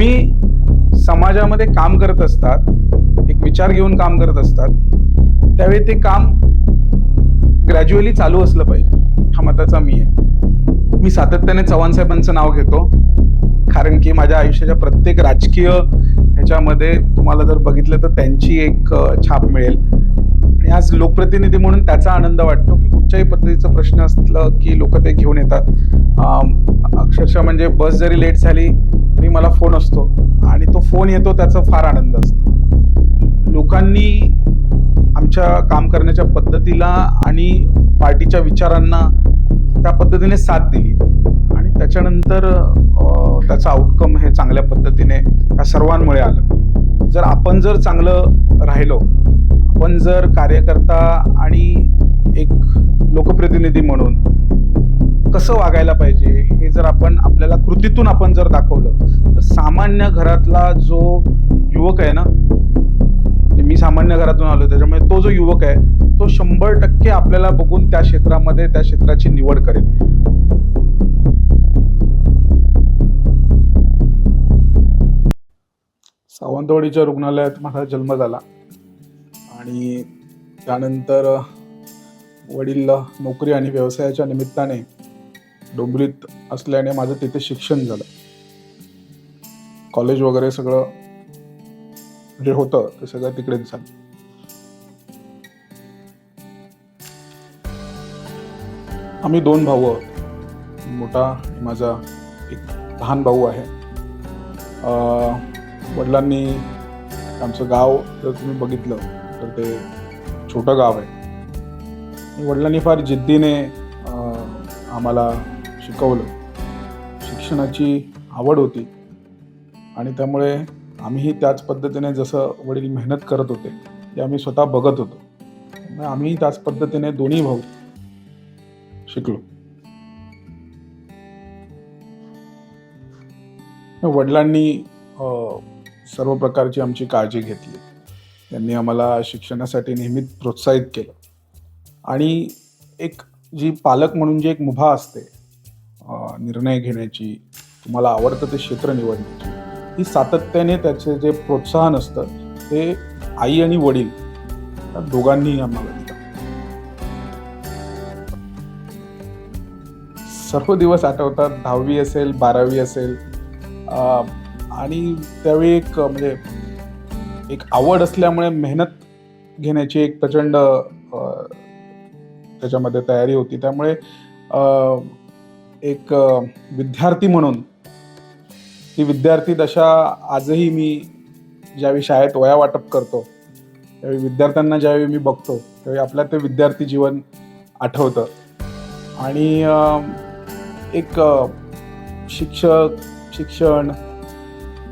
तुम्ही समाजामध्ये काम करत असतात एक विचार घेऊन काम करत असतात त्यावेळी ते काम ग्रॅज्युअली चालू असलं पाहिजे. हा मताचा मी आहे. मी सातत्याने चव्हाण साहेबांचं नाव घेतो कारण की माझ्या आयुष्याच्या प्रत्येक राजकीय ह्याच्यामध्ये तुम्हाला जर बघितलं तर त्यांची एक छाप मिळेल. आणि आज लोकप्रतिनिधी म्हणून त्याचा आनंद वाटतो की कुठच्याही पद्धतीचं प्रश्न असलं की लोक ते घेऊन येतात. अक्षरशः म्हणजे बस जरी लेट झाली रात्री मला फोन असतो आणि तो फोन येतो त्याचा फार आनंद असतो. लोकांनी आमच्या काम करण्याच्या पद्धतीला आणि पार्टीच्या विचारांना त्या पद्धतीने साथ दिली. आणि त्याच्यानंतर त्याचं त्याचा आउटकम हे चांगल्या पद्धतीने त्या सर्वांमुळे आलं. जर आपण जर चांगलं राहिलो आपण जर कार्यकर्ता आणि एक लोकप्रतिनिधी म्हणून कसं वागायला पाहिजे हे जर आपण आपल्याला कृतीतून आपण जर दाखवलं सामान्य घरातला जो युवक आहे ना म्हणजे मी सामान्य घरातून आलो त्याच्यामुळे तो जो युवक आहे तो शंभर टक्के आपल्याला बघून त्या क्षेत्रामध्ये त्या क्षेत्राची निवड करेल. सावंतवाडीच्या रुग्णालयात माझा जन्म झाला. आणि त्यानंतर वडील नोकरी आणि व्यवसायाच्या निमित्ताने डोंबरीत असल्याने माझं तिथे शिक्षण झालं. कॉलेज वगैरे सगळं जे होतं ते सगळं तिकडेच झालं. आम्ही दोन भाऊ आहोत. मोठा माझा एक लहान भाऊ आहे. वडिलांनी आमचं गाव जर तुम्ही बघितलं तर ते छोटं गाव आहे. वडिलांनी फार जिद्दीने आम्हाला शिकवलं. शिक्षणाची आवड होती. आणि त्यामुळे आम्हीही त्याच पद्धतीने जसं वडील मेहनत करत होते ते आम्ही स्वतः बघत होतो. त्यामुळे आम्हीही त्याच पद्धतीने दोन्ही भाऊ शिकलो. वडिलांनी सर्व प्रकारची आमची काळजी घेतली. त्यांनी आम्हाला शिक्षणासाठी नेहमीच प्रोत्साहित केलं. आणि एक जी पालक म्हणून जी एक मुभा असते निर्णय घेण्याची तुम्हाला आवडतं ते क्षेत्र निवडण्याची. ही सातत्याने त्याचे जे प्रोत्साहन असतं ते आई आणि वडील दोघांनीही आम्हाला दिलं सर्व दिवस आठवतात दहावी असेल बारावी असेल. आणि त्यावेळी एक म्हणजे एक आवड असल्यामुळे मेहनत घेण्याची एक प्रचंड त्याच्यामध्ये तयारी होती. त्यामुळे एक विद्यार्थी म्हणून ती विद्यार्थी दशा आजही मी ज्यावेळी शाळेत वया वाटप करतो त्यावेळी विद्यार्थ्यांना ज्यावेळी मी बघतो त्यावेळी आपल्या ते विद्यार्थी जीवन आठवतं. आणि एक शिक्षक शिक्षण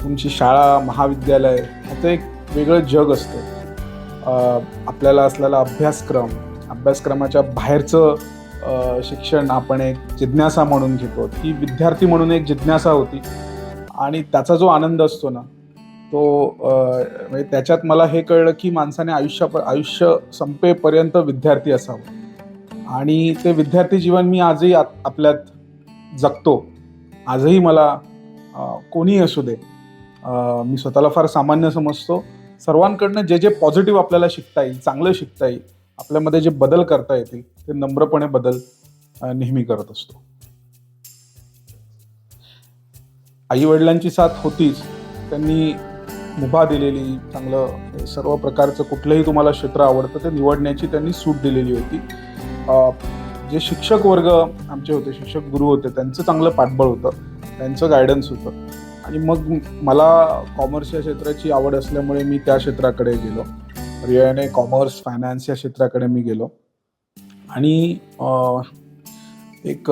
तुमची शाळा महाविद्यालय ह्याचं एक वेगळं जग असतं. आपल्याला असलेला अभ्यासक्रम अभ्यासक्रमाच्या बाहेरचं शिक्षण आपण एक जिज्ञासा म्हणून घेतो. ती विद्यार्थी म्हणून एक जिज्ञासा होती. आणि त्याचा जो आनंद असतो ना तो म्हणजे त्याच्यात मला हे कळलं की माणसाने आयुष्या आयुष्य संपेपर्यंत विद्यार्थी असावं. आणि ते विद्यार्थी जीवन मी आजही आत- आपल्यात जगतो. आजही मला कोणी कोणीही असू दे मी स्वतःला फार सामान्य समजतो. सर्वांकडनं जे जे पॉझिटिव्ह आपल्याला शिकता येईल चांगलं शिकता येईल आपल्यामध्ये जे बदल करता येतील ते नम्रपणे बदल नेहमी करत असतो. आई वडिलांची साथ होतीच त्यांनी मुभा दिलेली चांगलं सर्व प्रकारचं कुठलंही तुम्हाला क्षेत्र आवडतं ते निवडण्याची त्यांनी सूट दिलेली होती. जे शिक्षक वर्ग आमचे होते शिक्षक गुरु होते त्यांचं चांगलं पाठबळ होतं त्यांचं गायडन्स होतं. आणि मग मला कॉमर्स या क्षेत्राची आवड असल्यामुळे मी त्या क्षेत्राकडे गेलो. पर्यायाने कॉमर्स फायनान्स या क्षेत्राकडे मी गेलो. आणि एक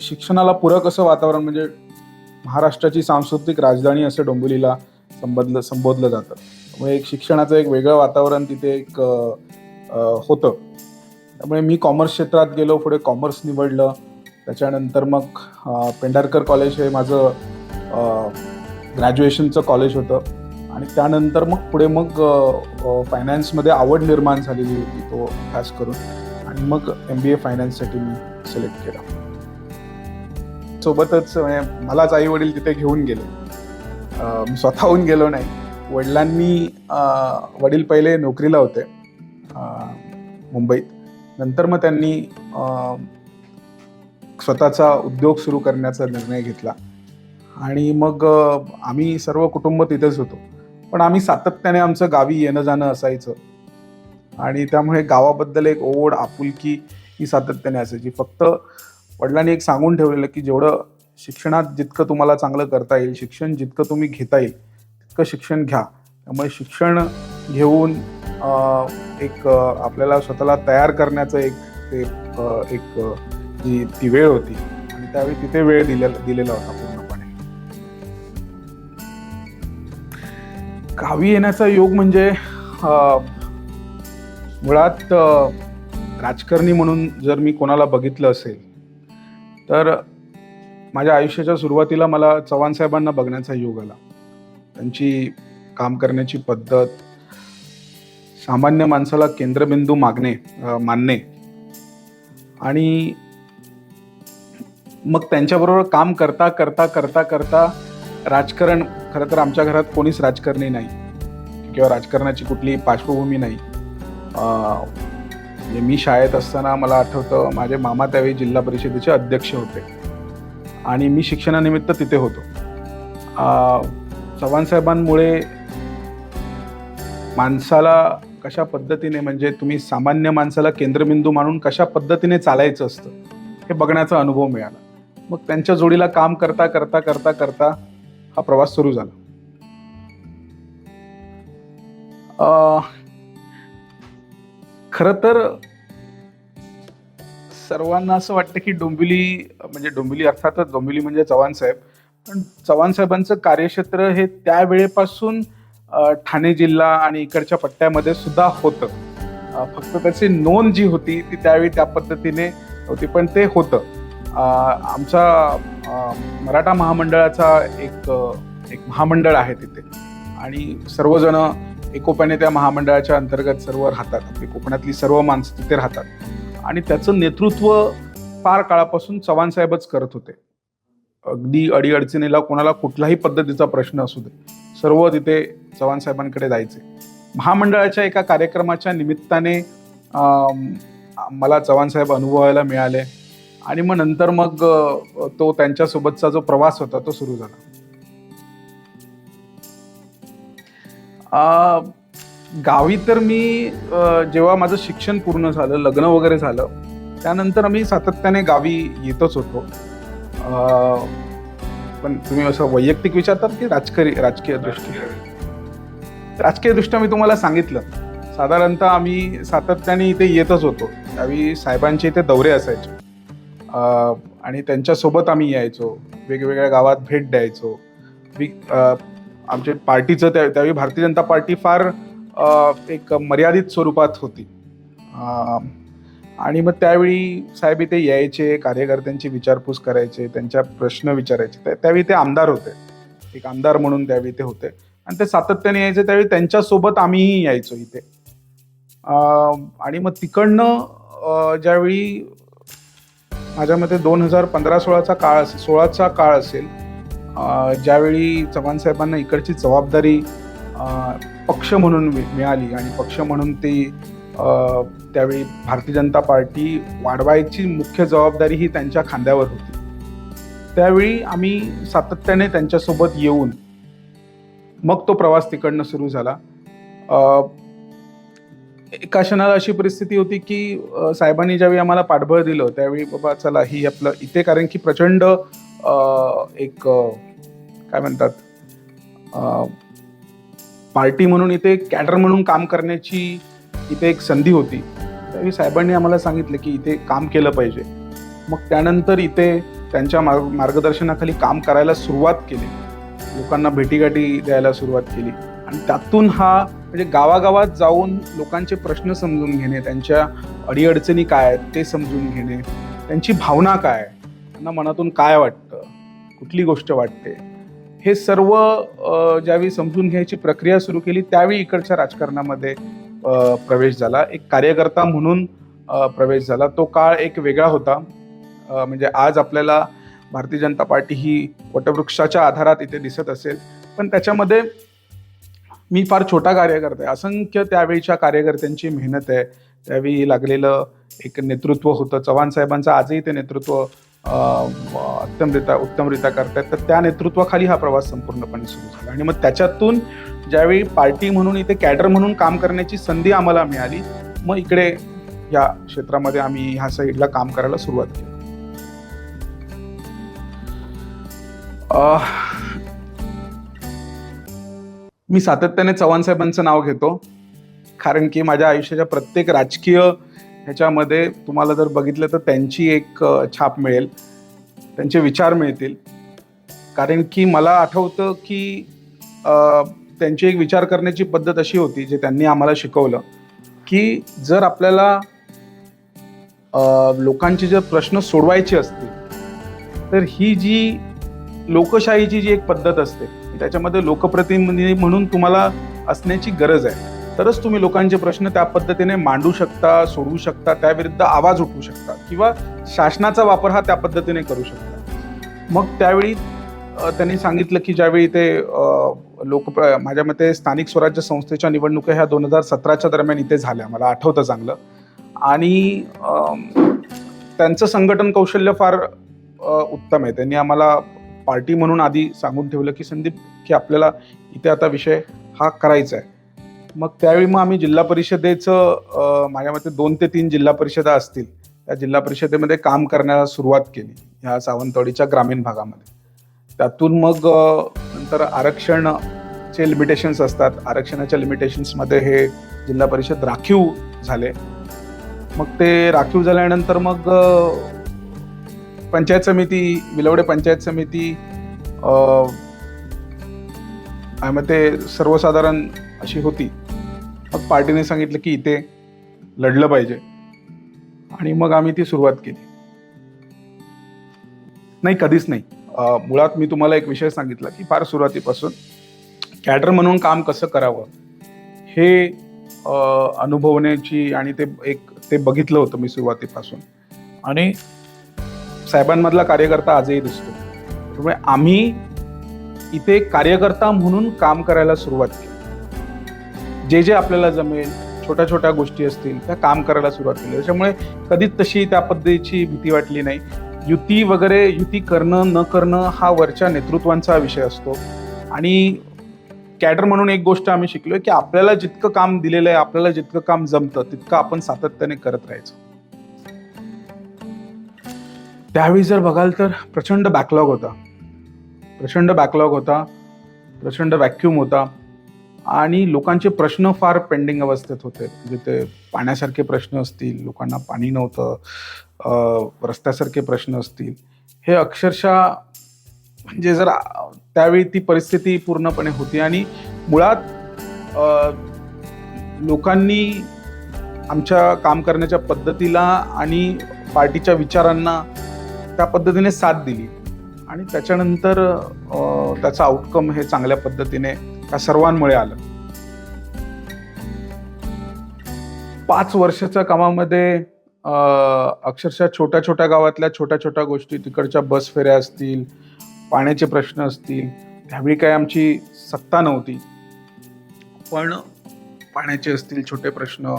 शिक्षणाला पूरक असं वातावरण म्हणजे महाराष्ट्राची सांस्कृतिक राजधानी असं डोंबिवलीला संबोधलं संबोधलं जातं. त्यामुळे एक शिक्षणाचं एक वेगळं वातावरण तिथे एक होतं. त्यामुळे मी कॉमर्स क्षेत्रात गेलो पुढे कॉमर्स निवडलं. त्याच्यानंतर मग पेंढारकर कॉलेज हे माझं ग्रॅज्युएशनचं कॉलेज होतं. आणि त्यानंतर मग पुढे मग फायनान्समध्ये आवड निर्माण झालेली होती तो अभ्यास करून. आणि मग एम बी ए फायनान्ससाठी मी सिलेक्ट केलं. सोबतच म्हणजे मलाच आई वडील तिथे घेऊन गेले. मी स्वतःहून गेलो नाही. वडिलांनी वडील पहिले नोकरीला होते मुंबईत. नंतर मग त्यांनी स्वतःचा उद्योग सुरू करण्याचा निर्णय घेतला. आणि मग आम्ही सर्व कुटुंब तिथेच होतो. पण आम्ही सातत्याने आमचं गावी येणं जाणं असायचं. आणि त्यामुळे गावाबद्दल एक ओढ आपुलकी ही सातत्याने असायची. फक्त वडिलांनी एक सांगून ठेवलेलं की जेवढं शिक्षणात जितकं तुम्हाला चांगलं करता येईल शिक्षण जितकं तुम्ही घेता येईल तितकं शिक्षण घ्या. त्यामुळे शिक्षण घेऊन एक आपल्याला स्वतःला तयार करण्याचं एक ते एक जी ती वेळ होती. आणि त्यावेळी तिथे वेळ दिलेला दिलेला होता पूर्णपणे. गावी येण्याचा योग म्हणजे मुळात राजकारणी म्हणून जर मी कोणाला बघितलं असेल तर माझ्या आयुष्याच्या सुरुवातीला मला चव्हाण साहेबांना बघण्याचा योग आला. त्यांची काम करण्याची पद्धत सामान्य माणसाला केंद्रबिंदू मागणे मानणे आणि मग त्यांच्याबरोबर काम करता करता करता करता राजकारण खरं तर आमच्या घरात कोणीच राजकारणी नाही किंवा राजकारणाची कुठली पार्श्वभूमी नाही. म्हणजे मी शाळेत असताना मला आठवतं माझे मामा त्यावेळी जिल्हा परिषदेचे अध्यक्ष होते. आणि मी शिक्षणानिमित्त तिथे होतो. चव्हाण साहेबांमुळे माणसाला कशा पद्धतीने म्हणजे तुम्ही सामान्य माणसाला केंद्रबिंदू मानून कशा पद्धतीने चालायचं असतं हे बघण्याचा अनुभव मिळाला. मग त्यांच्या जोडीला काम करता करता करता करता हा प्रवास सुरू झाला. खर तर सर्वांना असं वाटतं की डोंबिवली म्हणजे डोंबिवली अर्थातच डोंबिवली म्हणजे चव्हाण साहेब. पण चव्हाण साहेबांचं कार्यक्षेत्र हे त्या वेळेपासून ठाणे जिल्हा आणि इकडच्या पट्ट्यामध्ये सुद्धा होतं. फक्त त्याची नोंद जी होती ती त्यावेळी त्या पद्धतीने होती पण ते होतं. आमचा मराठा महामंडळाचा एक एक महामंडळ आहे तिथे. आणि सर्वजण एकोप्याने त्या महामंडळाच्या अंतर्गत सर्व राहतात. आपली कोकणातली सर्व माणसं तिथे राहतात. आणि त्याचं नेतृत्व फार काळापासून चव्हाण साहेबच करत होते. अगदी अडीअडचणीला कोणाला कुठलाही पद्धतीचा प्रश्न असू दे. सर्व तिथे चव्हाण साहेबांकडे जायचे. महामंडळाच्या एका कार्यक्रमाच्या निमित्ताने मला चव्हाण साहेब अनुभवायला मिळाले. आणि मग नंतर मग तो त्यांच्यासोबतचा जो प्रवास होता तो सुरू झाला. गावी तर मी जेव्हा माझं शिक्षण पूर्ण झालं लग्न वगैरे झालं त्यानंतर आम्ही सातत्याने गावी येतच होतो. पण तुम्ही असं वैयक्तिक विचारतात की राजकीय राजकीय दृष्टी? राजकीय दृष्ट्या मी तुम्हाला सांगितलं. साधारणतः आम्ही सातत्याने इथे येतच होतो. त्यावेळी साहेबांचे इथे दौरे असायचे. आणि त्यांच्यासोबत आम्ही यायचो. वेगवेगळ्या गावात भेट द्यायचो. आमच्या पार्टीचं त्या त्यावेळी भारतीय जनता पार्टी फार एक मर्यादित स्वरूपात होती. आणि मग त्यावेळी साहेब इथे यायचे कार्यकर्त्यांची विचारपूस करायचे त्यांच्या प्रश्न विचारायचे. त्या- त्यावेळी ते आमदार होते. एक आमदार म्हणून त्यावेळी ते होते. आणि ते सातत्याने यायचे त्यावेळी त्यांच्यासोबत आम्हीही यायचो इथे. आणि मग तिकडनं ज्यावेळी माझ्या मते दोन हजार पंधरा सोळाचा काळ असेल सोळाचा काळ असेल ज्यावेळी चव्हाण साहेबांना इकडची जबाबदारी पक्ष म्हणून मि- मिळाली आणि पक्ष म्हणून ती त्यावेळी भारतीय जनता पार्टी वाढवायची मुख्य जबाबदारी ही त्यांच्या खांद्यावर होती. त्यावेळी आम्ही सातत्याने त्यांच्यासोबत येऊन मग तो प्रवास तिकडनं सुरू झाला. एका क्षणाला अशी परिस्थिती होती की साहेबांनी ज्यावेळी आम्हाला पाठबळ दिलं त्यावेळी बाबा चला ही आपलं इथे कारण की प्रचंड एक काय म्हणतात पार्टी म्हणून इथे कॅडर म्हणून काम करण्याची इथे एक संधी होती. त्यावेळी साहेबांनी आम्हाला सांगितलं की इथे काम केलं पाहिजे. मग त्यानंतर इथे त्यांच्या मार्ग मार्गदर्शनाखाली काम करायला सुरुवात केली. लोकांना भेटीगाठी द्यायला सुरुवात केली. आणि त्यातून हा म्हणजे गावागावात जाऊन लोकांचे प्रश्न समजून घेणे त्यांच्या अडीअडचणी काय आहेत ते समजून घेणे त्यांची भावना काय आहे त्यांना मनातून काय वाटतं कुठली गोष्ट वाटते हे सर्व ज्यावेळी समजून घ्यायची प्रक्रिया सुरू केली त्यावेळी इकडच्या राजकारणामध्ये प्रवेश झाला. एक कार्यकर्ता म्हणून प्रवेश झाला. तो काळ एक वेगळा होता. म्हणजे आज आपल्याला भारतीय जनता पार्टी ही वटवृक्षाच्या आधारात इथे दिसत असेल. पण त्याच्यामध्ये मी फार छोटा कार्यकर्ता आहे. असंख्य त्यावेळीच्या कार्यकर्त्यांची मेहनत आहे. त्यावेळी लागलेलं एक नेतृत्व होतं. चव्हाण साहेबांचं आजही ते नेतृत्व उत्तमरित्या उत्तमरित्या करतायत. तर त्या नेतृत्वाखाली हा प्रवास संपूर्णपणे सुरू झाला. आणि मग त्याच्यातून ज्यावेळी पार्टी म्हणून इथे कॅडर म्हणून काम करण्याची संधी आम्हाला मिळाली मग इकडे या क्षेत्रामध्ये आम्ही ह्या साईडला काम करायला सुरुवात केली. मी सातत्याने चव्हाण साहेबांचं नाव घेतो कारण की माझ्या आयुष्याच्या प्रत्येक राजकीय ह्याच्यामध्ये तुम्हाला जर बघितलं तर त्यांची एक छाप मिळेल. त्यांचे विचार मिळतील. कारण की मला आठवतं की त्यांची एक विचार करण्याची पद्धत अशी होती जे त्यांनी आम्हाला शिकवलं की जर आपल्याला लोकांचे जर प्रश्न सोडवायचे असतील तर ही जी लोकशाहीची जी एक पद्धत असते त्याच्यामध्ये लोकप्रतिनिधी म्हणून तुम्हाला असण्याची गरज आहे. तरच तुम्ही लोकांचे प्रश्न त्या पद्धतीने मांडू शकता सोडवू शकता त्याविरुद्ध आवाज उठवू शकता किंवा शासनाचा वापर हा त्या पद्धतीने करू शकता. मग त्यावेळी त्यांनी सांगितलं की ज्यावेळी ते लोक माझ्या मते स्थानिक स्वराज्य संस्थेच्या निवडणुका ह्या दोन हजार सतराच्या दरम्यान इथे झाल्या. मला आठवतं चांगलं. आणि त्यांचं संघटन कौशल्य फार उत्तम आहे. त्यांनी आम्हाला पार्टी म्हणून आधी सांगून ठेवलं की संदीप की आपल्याला इथे आता विषय हा करायचा आहे. मग त्यावेळी मग आम्ही जिल्हा परिषदेचं माझ्या मते दोन ते तीन जिल्हा परिषदा असतील. त्या जिल्हा परिषदेमध्ये काम करण्याला सुरुवात केली ह्या सावंतवाडीच्या ग्रामीण भागामध्ये. त्यातून मग नंतर आरक्षणचे लिमिटेशन्स असतात. आरक्षणाच्या लिमिटेशन्समध्ये हे जिल्हा परिषद राखीव झाले. मग ते राखीव झाल्यानंतर मग पंचायत समिती विलवडे पंचायत समिती मग ते सर्वसाधारण अशी होती. मग पार्टीने सांगितलं की इथे लढलं पाहिजे. आणि मग आम्ही ती सुरुवात केली. नाही कधीच नाही. मुळात मी तुम्हाला एक विषय सांगितला की फार सुरुवातीपासून कॅडर म्हणून काम कसं करावं हे अनुभवण्याची आणि ते एक ते बघितलं होतं मी सुरुवातीपासून. आणि साहेबांमधला कार्यकर्ता आजही दिसतो. त्यामुळे आम्ही इथे कार्यकर्ता म्हणून काम करायला सुरुवात केली. जे जे आपल्याला जमेल छोट्या छोट्या गोष्टी असतील त्या काम करायला सुरुवात केली. त्याच्यामुळे कधीच तशी त्या पद्धतीची भीती वाटली नाही. युती वगैरे युती करणं न करणं हा वरच्या नेतृत्वांचा विषय असतो. आणि कॅडर म्हणून एक गोष्ट आम्ही शिकलोय की आपल्याला जितकं काम दिलेलं आहे आपल्याला जितकं काम जमतं तितकं आपण सातत्याने करत राहायचं. त्यावेळी जर बघाल तर प्रचंड बॅकलॉग होता. प्रचंड बॅकलॉग होता. प्रचंड व्हॅक्युम होता. आणि लोकांचे प्रश्न फार पेंडिंग अवस्थेत होते. म्हणजे ते पाण्यासारखे प्रश्न असतील लोकांना पाणी नव्हतं रस्त्यासारखे प्रश्न असतील. हे अक्षरशः म्हणजे जर त्यावेळी ती परिस्थिती पूर्णपणे होती आणि मुळात लोकांनी आमच्या काम करण्याच्या पद्धतीला आणि पार्टीच्या विचारांना त्या पद्धतीने साथ दिली. आणि त्याच्यानंतर त्याचा आउटकम हे चांगल्या पद्धतीने त्या सर्वांमुळे आलं? पाच वर्षाच्या कामामध्ये अक्षरशः छोट्या छोट्या गावातल्या छोट्या छोट्या गोष्टी तिकडच्या बस फेऱ्या असतील पाण्याचे प्रश्न असतील त्यावेळी काय आमची सत्ता नव्हती. पण पाण्याचे असतील छोटे प्रश्न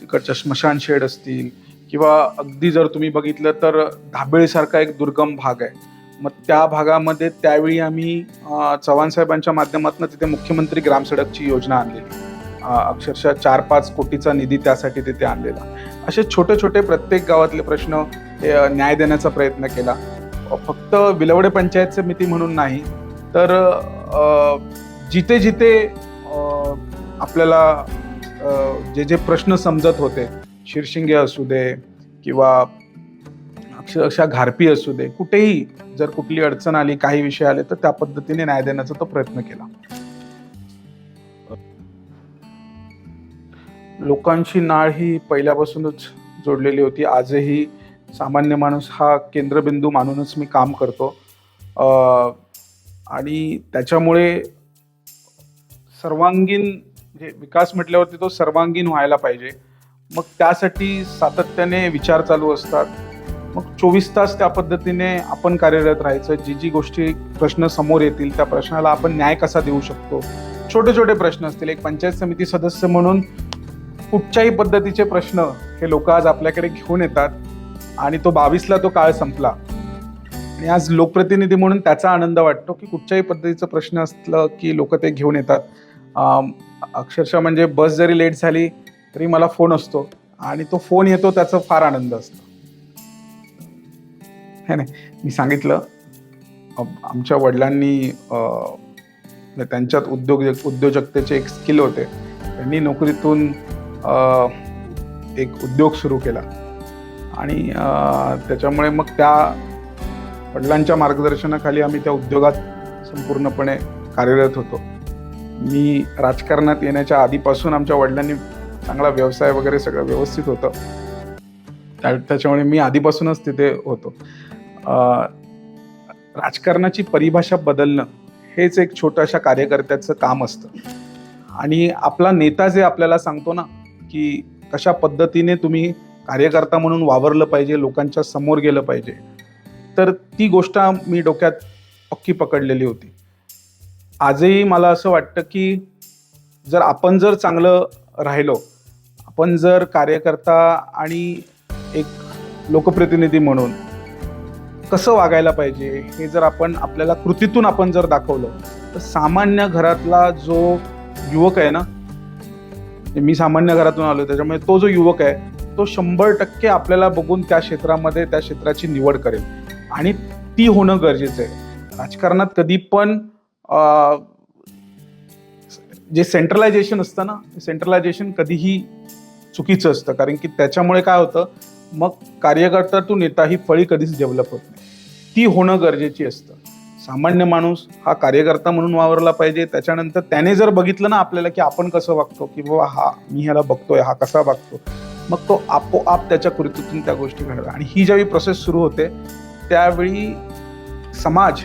तिकडच्या स्मशान शेड असतील किंवा अगदी जर तुम्ही बघितलं तर धाबेळीसारखा एक दुर्गम भाग आहे. मग त्या भागामध्ये त्यावेळी आम्ही चव्हाण साहेबांच्या माध्यमातून तिथे मुख्यमंत्री ग्रामसडकची योजना आणलेली. अक्षरशः चार पाच कोटीचा निधी त्यासाठी तिथे आणलेला. असे छोटे छोटे प्रत्येक गावातले प्रश्न न्याय देण्याचा प्रयत्न केला. फक्त विलवडे पंचायत समिती म्हणून नाही तर जिथे जिथे आपल्याला जे जे प्रश्न समजत होते शिरशिंगे असू दे किंवा अक्षरशः घारपी असू दे कुठेही जर कुठली अडचण आली काही विषय आले तर त्या पद्धतीने न्याय देण्याचा तो प्रयत्न केला. लोकांची नाळ ही पहिल्यापासूनच जोडलेली होती. आजही सामान्य माणूस हा केंद्रबिंदू मानूनच मी काम करतो. आणि त्याच्यामुळे सर्वांगीण म्हणजे विकास म्हटल्यावरती तो सर्वांगीण व्हायला पाहिजे. मग त्यासाठी सातत्याने विचार चालू असतात. मग चोवीस तास त्या पद्धतीने आपण कार्यरत राहायचं जी जी गोष्टी प्रश्न समोर येतील त्या प्रश्नाला आपण न्याय कसा देऊ शकतो? छोटे छोटे प्रश्न असतील. एक पंचायत समिती सदस्य म्हणून कुठच्याही पद्धतीचे प्रश्न हे लोक आज आपल्याकडे घेऊन येतात आणि तो बावीसला तो काळ संपला. आणि आज लोकप्रतिनिधी म्हणून त्याचा आनंद वाटतो की कुठच्याही पद्धतीचं प्रश्न असलं की लोक ते घेऊन येतात. अक्षरशः म्हणजे बस जरी लेट झाली तरी मला फोन असतो आणि तो फोन येतो त्याचा फार आनंद असतो. है नाही मी सांगितलं आमच्या वडिलांनी म्हणजे त्यांच्यात उद्योग उद्योजकतेचे एक स्किल होते. त्यांनी नोकरीतून एक उद्योग सुरू केला. आणि त्याच्यामुळे मग त्या वडिलांच्या मार्गदर्शनाखाली आम्ही त्या उद्योगात संपूर्णपणे कार्यरत होतो. मी राजकारणात येण्याच्या आधीपासून आमच्या वडिलांनी चांगला व्यवसाय वगैरे सगळं व्यवस्थित होतं. त्या- त्याच्यामुळे मी आधीपासूनच तिथे होतो. राजकारणाची परिभाषा बदलणं हेच एक छोट्याशा कार्यकर्त्याचं काम असतं. आणि आपला नेता जे आपल्याला सांगतो ना की कशा पद्धतीने तुम्ही कार्यकर्ता म्हणून वावरलं पाहिजे लोकांच्या समोर गेलं पाहिजे तर ती गोष्ट मी डोक्यात पक्की पकडलेली होती. आजही मला असं वाटतं की जर आपण जर चांगलं राहिलो आपण जर कार्यकर्ता आणि एक लोकप्रतिनिधी म्हणून कसं वागायला पाहिजे हे जर आपण आपल्याला कृतीतून आपण जर दाखवलं तर सामान्य घरातला जो युवक आहे ना मी सामान्य घरातून आलो त्याच्यामुळे तो जो युवक आहे तो शंभर टक्के आपल्याला बघून त्या क्षेत्रामध्ये त्या क्षेत्राची निवड करेल. आणि ती होणं गरजेचं आहे. राजकारणात कधी पण जे सेंट्रलायझेशन असतं ना सेंट्रलायझेशन कधीही चुकीचं असतं. कारण की त्याच्यामुळे काय होतं मग कार्यकर्ता टू नेता ही फळी कधीच डेव्हलप होत नाही. ती होणं गरजेची असतं. सामान्य माणूस हा कार्यकर्ता म्हणून वावरला पाहिजे. त्याच्यानंतर त्याने जर बघितलं ना आपल्याला की आपण कसं वागतो की बाबा हा मी ह्याला बघतोय हा कसा वागतो मग तो आपोआप त्याच्या कृतीतून त्या गोष्टी घडव्या आणि ही ज्यावेळी प्रोसेस सुरू होते त्यावेळी समाज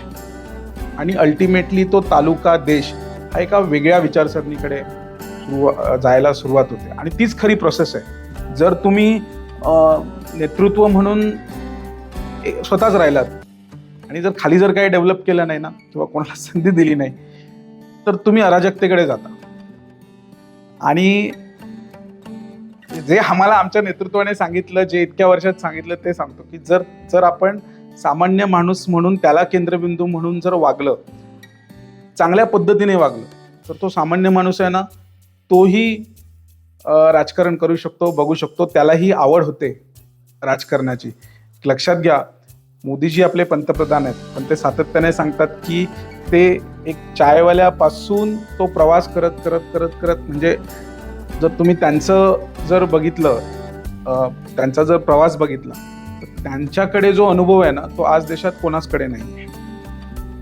आणि अल्टिमेटली तो तालुका देश हा एका वेगळ्या विचारसरणीकडे सुरुवा जायला सुरुवात होते. आणि तीच खरी प्रोसेस आहे. जर तुम्ही नेतृत्व म्हणून स्वतःच राहिलात आणि जर खाली जर काही डेव्हलप केलं नाही ना किंवा कोणाला संधी दिली नाही तर तुम्ही अराजकतेकडे जाता. आणि जे आम्हाला आमच्या नेतृत्वाने सांगितलं जे इतक्या वर्षात सांगितलं ते सांगतो की जर जर आपण सामान्य माणूस म्हणून त्याला केंद्रबिंदू म्हणून जर वागलं चांगल्या पद्धतीने वागलं तर तो सामान्य माणूस आहे ना तोही राजकारण करू शकतो बघू शकतो त्यालाही आवड होते राजकारणाची. लक्षात घ्या मोदीजी आपले पंतप्रधान आहेत पण ते सातत्याने सांगतात की ते एक चायवाल्यापासून तो प्रवास करत करत करत करत म्हणजे जर तुम्ही त्यांचं जर बघितलं त्यांचा जर प्रवास बघितला तर त्यांच्याकडे जो अनुभव आहे ना तो आज देशात कोणाचकडे नाही. आहे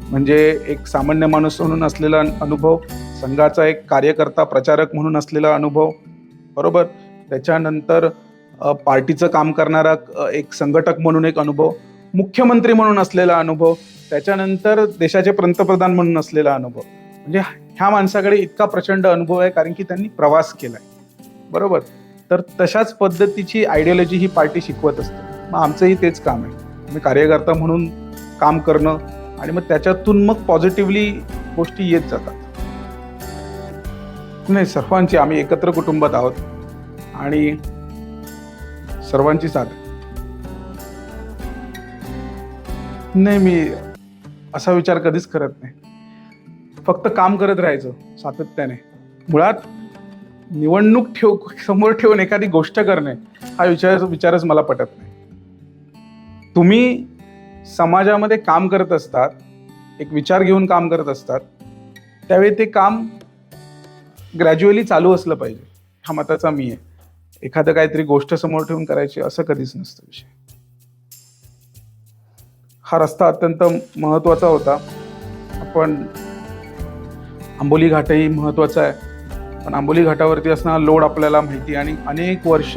म्हणजे एक सामान्य माणूस म्हणून असलेला अनुभव संघाचा एक कार्यकर्ता प्रचारक म्हणून असलेला अनुभव बरोबर? त्याच्यानंतर पार्टीचं काम करणारा एक संघटक म्हणून एक अनुभव मुख्यमंत्री म्हणून असलेला अनुभव त्याच्यानंतर देशाचे पंतप्रधान म्हणून असलेला अनुभव. म्हणजे ह्या माणसाकडे इतका प्रचंड अनुभव आहे कारण की त्यांनी प्रवास केलाय. बरोबर? तर तशाच पद्धतीची आयडियोलॉजी ही पार्टी शिकवत असते. मग आमचंही तेच काम आहे. आम्ही कार्यकर्ता म्हणून काम करणं आणि मग त्याच्यातून मग पॉझिटिव्हली गोष्टी येत जातात. नाही सर्वांची आम्ही एकत्र कुटुंबात आहोत. आणि सर्वांची साथ नाही मी असा विचार कधीच करत नाही. फक्त काम करत राहायचं सातत्याने. मुळात निवडणूक ठेव समोर ठेवून एखादी गोष्ट करणे हा विचार विचारच मला पटत नाही. तुम्ही समाजामध्ये काम करत असतात एक विचार घेऊन काम करत असतात त्यावेळी ते काम ग्रॅज्युअली चालू असलं पाहिजे. हा मताचा मी आहे. एखादं काहीतरी गोष्ट समोर ठेवून करायची असं कधीच नसतं विषय. हा रस्ता अत्यंत महत्त्वाचा होता. आपण आंबोली घाटही महत्त्वाचा आहे. पण आंबोली घाटावरती असणारा लोड आपल्याला माहिती आणि अनेक वर्ष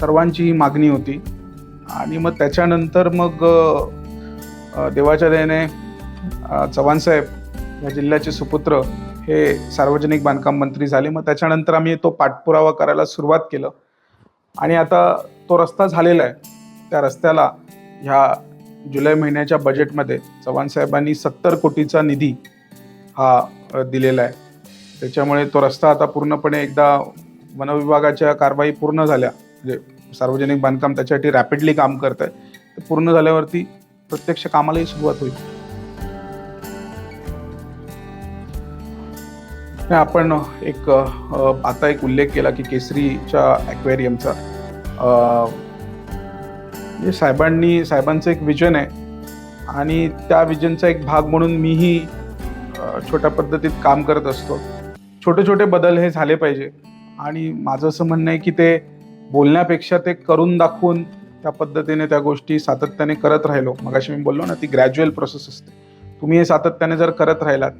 सर्वांची ही मागणी होती. आणि मग त्याच्यानंतर मग देवाच्या दयेने चव्हाणसाहेब या जिल्ह्याचे सुपुत्र हे सार्वजनिक बांधकाम मंत्री झाले. मग त्याच्यानंतर आम्ही तो पाठपुरावा करायला सुरुवात केलं. आणि आता तो रस्ता झालेला आहे. त्या रस्त्याला ह्या जुलै महिन्याच्या बजेटमध्ये चव्हाण साहेबांनी सत्तर कोटीचा निधी हा दिलेला आहे. त्याच्यामुळे तो रस्ता आता पूर्णपणे एकदा वनविभागाच्या कारवाई पूर्ण झाल्या. म्हणजे सार्वजनिक बांधकाम त्याच्यासाठी रॅपिडली काम करत आहे. पूर्ण झाल्यावरती प्रत्यक्ष कामालाही सुरुवात होईल. आपण एक आता एक उल्लेख केला की केसरीच्या ॲक्वेरियमचा म्हणजे साहेबांनी साहेबांचं एक विजन आहे. आणि त्या विजनचा एक भाग म्हणून मीही छोट्या पद्धतीत काम करत असतो. छोटे छोटे बदल हे झाले पाहिजे. आणि माझं असं म्हणणं आहे की ते बोलण्यापेक्षा ते करून दाखवून त्या पद्धतीने त्या गोष्टी सातत्याने करत राहिलो. मगाशी मी बोललो ना ती ग्रॅज्युअल प्रोसेस असते. तुम्ही हे सातत्याने जर करत राहिलात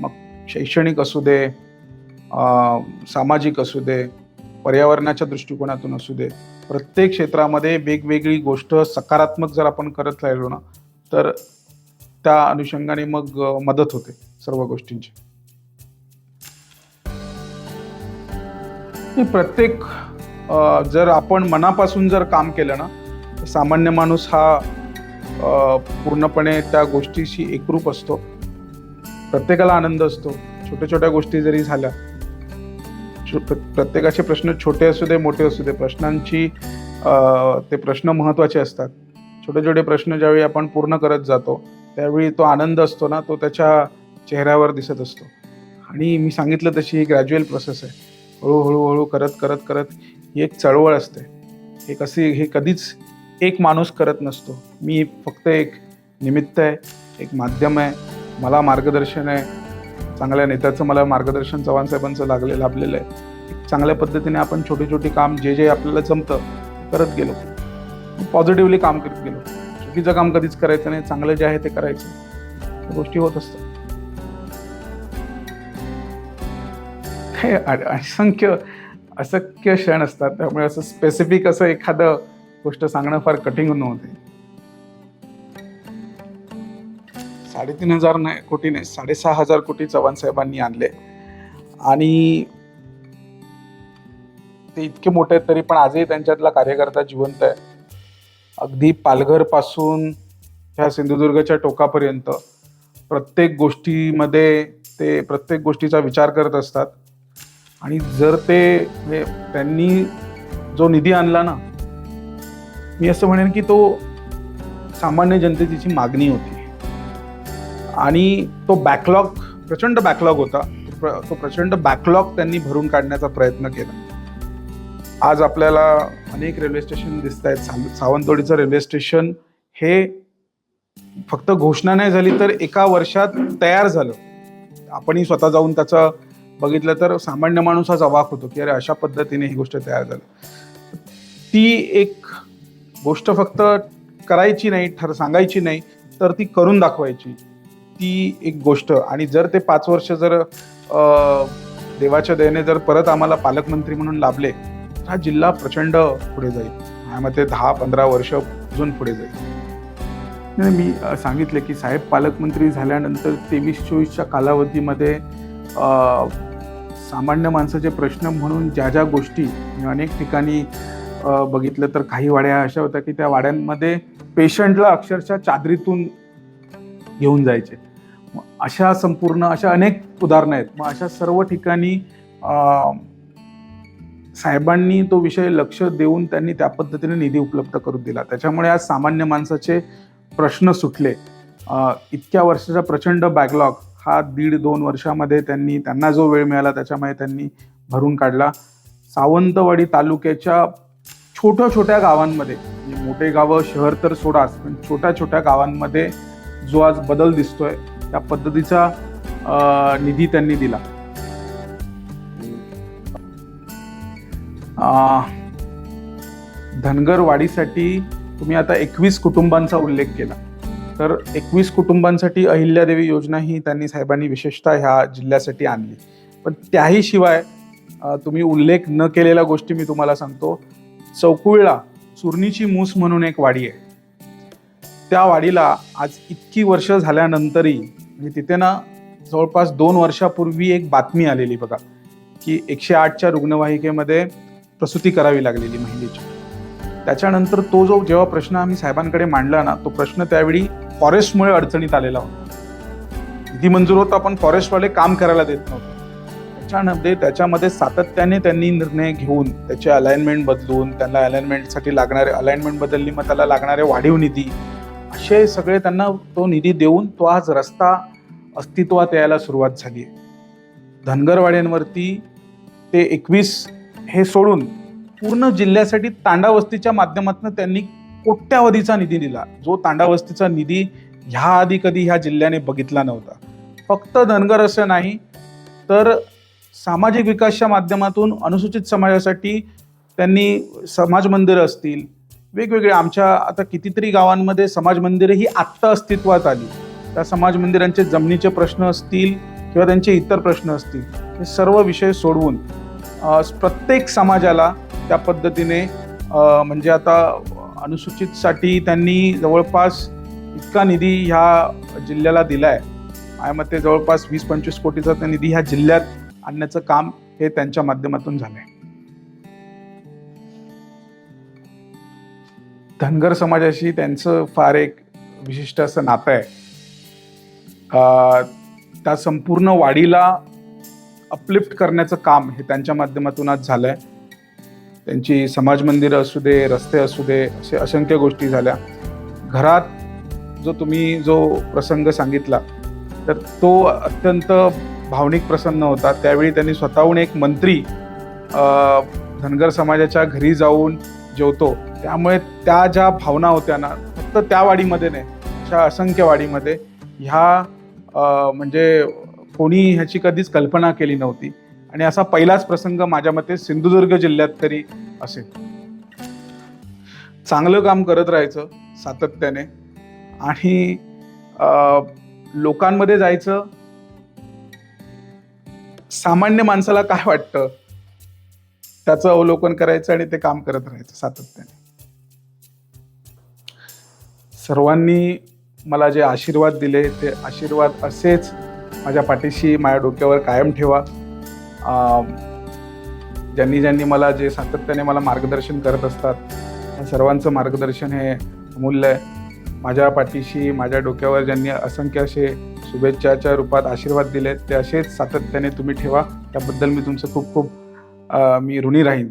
मग शैक्षणिक असू दे सामाजिक असू दे पर्यावरणाच्या दृष्टिकोनातून असू दे प्रत्येक क्षेत्रामध्ये वेगवेगळी गोष्ट सकारात्मक जर आपण करत राहिलो ना तर त्या अनुषंगाने मग मदत होते सर्व गोष्टींची. प्रत्येक जर आपण मनापासून जर काम केलं ना सामान्य माणूस हा पूर्णपणे त्या गोष्टीशी एकरूप असतो. प्रत्येकाला आनंद असतो. छोट्या छोट्या गोष्टी जरी झाल्या प्रत्येकाचे प्रश्न छोटे असू दे मोठे असू दे प्रश्नांची ते प्रश्न महत्त्वाचे असतात. छोटे छोटे प्रश्न ज्यावेळी आपण पूर्ण करत जातो त्यावेळी तो आनंद असतो ना तो त्याच्या चेहऱ्यावर दिसत असतो. आणि मी सांगितलं तशी ही ग्रॅज्युअल प्रोसेस आहे. हळूहळू हळू करत करत करत ही एक चळवळ असते. हे कशी हे कधीच एक माणूस करत नसतो. मी फक्त एक निमित्त आहे एक माध्यम आहे मला मार्गदर्शन आहे चांगल्या नेत्याचं मला मार्गदर्शन चव्हाण साहेबांचं लागले लाभलेलं आहे. चांगल्या पद्धतीने आपण छोटी छोटी काम जे जे आपल्याला जमतं करत गेलो. पॉझिटिव्हली काम करत गेलो. चुकीचं काम कधीच करायचं नाही. चांगलं जे आहे ते करायचं. गोष्टी होत असतात. असंख्य असंख्य क्षण असतात. त्यामुळे असं स्पेसिफिक असं एखादं गोष्ट सांगणं फार कठीण नव्हते. साडेतीन हजार नाही कोटी नाही साडेसहा हजार कोटी चव्हाण साहेबांनी आणले. आणि ते इतके मोठे आहेत तरी पण आजही त्यांच्यातला कार्यकर्ता जिवंत आहे. अगदी पालघरपासून ह्या सिंधुदुर्गच्या टोकापर्यंत प्रत्येक गोष्टीमध्ये ते प्रत्येक गोष्टीचा विचार करत असतात. आणि जर ते त्यांनी जो निधी आणला ना मी असं म्हणेन की तो सामान्य जनतेची मागणी होती. आणि तो बॅकलॉग प्रचंड बॅकलॉग होता. प्र- तो प्रचंड बॅकलॉग त्यांनी भरून काढण्याचा प्रयत्न केला. आज आपल्याला अनेक रेल्वे स्टेशन दिसत आहेत सावंतवाडीचं रेल्वे स्टेशन हे फक्त घोषणा नाही झाली तर एका वर्षात तयार झालं. आपणही स्वतः जाऊन त्याचं बघितलं तर सामान्य माणूस आज अवाक होतो की अरे अशा पद्धतीने ही गोष्ट तयार झाली. ती एक गोष्ट फक्त करायची नाही ठर सांगायची नाही तर ती करून दाखवायची. ती एक गोष्ट. आणि जर ते पाच वर्ष जर देवाच्या दयेने जर परत आम्हाला पालकमंत्री म्हणून लाभले तर हा जिल्हा प्रचंड पुढे जाईल. माझ्या मते दहा पंधरा वर्ष अजून पुढे जाईल. मी सांगितले की साहेब पालकमंत्री झाल्यानंतर तेवीस चोवीसच्या कालावधीमध्ये सामान्य माणसाचे प्रश्न म्हणून ज्या ज्या गोष्टी मी अनेक ठिकाणी बघितलं तर काही वाड्या अशा होत्या की त्या वाड्यांमध्ये पेशंटला अक्षरशः चादरीतून घेऊन जायचे. अशा संपूर्ण अशा अनेक उदाहरणं आहेत. मग अशा सर्व ठिकाणी साहेबांनी तो विषय लक्ष देऊन त्यांनी त्या पद्धतीने निधी उपलब्ध करून दिला. त्याच्यामुळे आज सामान्य माणसाचे प्रश्न सुटले. इतक्या वर्षाचा प्रचंड बॅकलॉग हा दीड दोन वर्षामध्ये त्यांनी त्यांना जो वेळ मिळाला त्याच्यामध्ये त्यांनी भरून काढला. सावंतवाडी तालुक्याच्या छोट्या छोट्या गावांमध्ये म्हणजे मोठे गावं शहर तर सोडाच पण छोट्या छोट्या गावांमध्ये जो आज बदल दिसतोय त्या पद्धतीचा निधी त्यांनी दिला. धनगर वाढीसाठी तुम्ही आता एकवीस कुटुंबांचा उल्लेख केला. तर एकवीस कुटुंबांसाठी अहिल्यादेवी योजना ही त्यांनी साहेबांनी विशेषतः ह्या जिल्ह्यासाठी आणली. पण त्याही शिवाय तुम्ही उल्लेख न केलेल्या गोष्टी मी तुम्हाला सांगतो. चौकुळला चुरणीची मूस म्हणून एक वाडी आहे. त्या वाडीला आज इतकी वर्ष झाल्यानंतरही म्हणजे तिथे ना जवळपास दोन वर्षापूर्वी एक बातमी आलेली बघा की एकशे आठच्या रुग्णवाहिकेमध्ये प्रसूती करावी लागलेली महिलेची. त्याच्यानंतर तो जो जेव्हा प्रश्न आम्ही साहेबांकडे मांडला ना तो प्रश्न त्यावेळी फॉरेस्टमुळे अडचणीत आलेला होता. निधी मंजूर होता पण फॉरेस्टवाले काम करायला देत नव्हते. त्याच्यामध्ये त्याच्यामध्ये सातत्याने त्यांनी निर्णय घेऊन त्याचे अलाइनमेंट बदलून त्यांना अलाइनमेंटसाठी लागणारे अलाइनमेंट बदलली मग त्याला लागणारे वाढीव निधी असे सगळे त्यांना तो निधी देऊन तो आज रस्ता अस्तित्वात यायला सुरुवात झाली आहे. धनगरवाड्यांवरती ते एकवीस हे सोडून पूर्ण जिल्ह्यासाठी तांडावस्तीच्या माध्यमातून त्यांनी कोट्यावधीचा निधी दिला. जो तांडावस्तीचा निधी ह्या आधी कधी ह्या जिल्ह्याने बघितला नव्हता. फक्त धनगर असं नाही तर सामाजिक विकासच्या माध्यमातून अनुसूचित समाजासाठी त्यांनी समाज मंदिरं असतील वेगवेगळे. आमच्या आता कितीतरी गावांमध्ये समाज मंदिरं ही आत्ता अस्तित्वात आली. त्या समाज मंदिरांचे जमिनीचे प्रश्न असतील किंवा त्यांचे इतर प्रश्न असतील हे सर्व विषय सोडवून प्रत्येक समाजाला त्या पद्धतीने म्हणजे आता अनुसूचितसाठी त्यांनी जवळपास इतका निधी ह्या जिल्ह्याला दिला आहे माझ्या मते जवळपास वीस पंचवीस कोटीचा त्या निधी ह्या जिल्ह्यात आणण्याचं काम हे त्यांच्या माध्यमातून झालं आहे धनगर समाजाशी त्यांचं फार एक विशिष्ट असं नातं आहे. त्या संपूर्ण वाडीला अपलिफ्ट करण्याचं काम हे त्यांच्या माध्यमातूनच झालं आहे त्यांची समाज मंदिरं असू दे रस्ते असू दे असे असंख्य गोष्टी झाल्या. घरात जो तुम्ही जो प्रसंग सांगितला तर तो अत्यंत भावनिक प्रसन्न होता. त्यावेळी त्यांनी स्वतःहून एक मंत्री धनगर समाजाच्या घरी जाऊन जेवतो. त्यामुळे त्या ज्या भावना होत्या ना फक्त त्या वाडीमध्ये नाही अशा असंख्य वाडीमध्ये ह्या म्हणजे कोणी ह्याची कधीच कल्पना केली नव्हती. आणि असा पहिलाच प्रसंग माझ्या मते सिंधुदुर्ग जिल्ह्यात तरी असेल. चांगलं काम करत राहायचं सातत्याने आणि लोकांमध्ये जायचं सामान्य माणसाला काय वाटतं? त्याचं अवलोकन करायचं आणि ते काम करत राहायचं सातत्याने. सर्वांनी मला जे आशीर्वाद दिले ते आशीर्वाद असेच माझ्या पाठीशी माझ्या डोक्यावर कायम ठेवा. ज्यांनी ज्यांनी मला जे सातत्याने मला मार्गदर्शन करत असतात त्या सर्वांचं मार्गदर्शन हे अमूल्य आहे. माझ्या पाठीशी माझ्या डोक्यावर ज्यांनी असंख्य असे शुभेच्छाच्या रूपात आशीर्वाद दिलेत ते असेच सातत्याने तुम्ही ठेवा. त्याबद्दल मी तुमचं खूप खूप मी ऋणी राहीन.